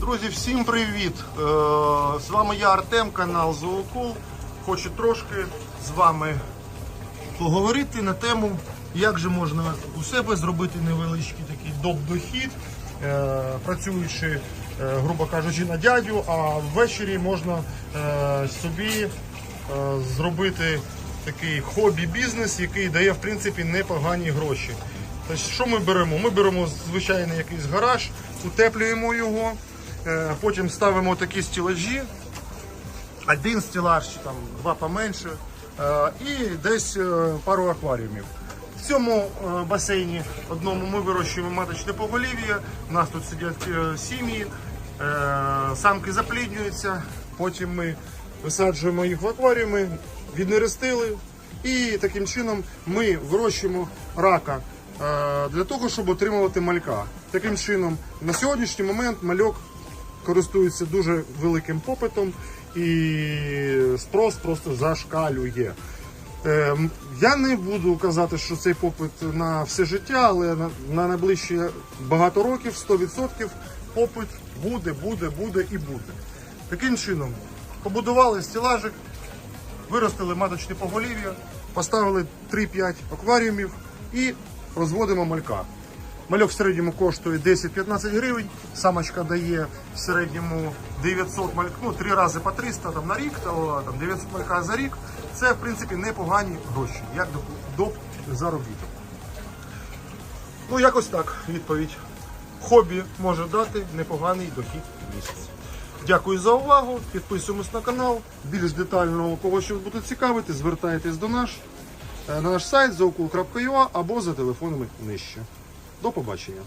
Друзі, всім привіт! Е, З вами я Артем, канал Зоокул. Хочу трошки з вами поговорити на тему, як же можна у себе зробити невеличкий такий доп-дохід, працюючи, е, грубо кажучи, на дядю, а ввечері можна е, собі е, зробити такий хобі-бізнес, який дає в принципі непогані гроші. Тобто, що ми беремо? Ми беремо звичайний якийсь гараж, утеплюємо його, е, потім ставимо такі стілажі, один стелаж, чи там два поменше, е, і десь е, пару акваріумів. В цьому е, басейні одному ми вирощуємо маточне поголів'я, у нас тут сидять е, сім'ї, е, самки запліднюються, потім ми висаджуємо їх в акваріуми, віднерестили, і таким чином ми вирощуємо рака для того, щоб отримувати малька. Таким чином, на сьогоднішній момент мальок користується дуже великим попитом і спрос просто зашкалює. Е, Я не буду казати, що цей попит на все життя, але на найближчі багато років, 100% попит буде, буде, буде і буде. Таким чином, побудували стілажик, виростили маточне поголів'я, поставили 3-5 акваріумів і розводимо малька. Мальок в середньому коштує 10-15 гривень, самочка дає в середньому 900 мальк, ну 3 рази по 300 там, на рік, то, там, 900 малька за рік. Це в принципі непогані гроші, як до, до заробіток. Ну, якось так, відповідь. Хобі може дати непоганий дохід в місяць. Дякую за увагу. Підписуємось на канал. Більш детально, кого щось буде цікавити, звертайтесь до наш, е, на наш сайт zaokul.ua або за телефонами нижче. До побачення.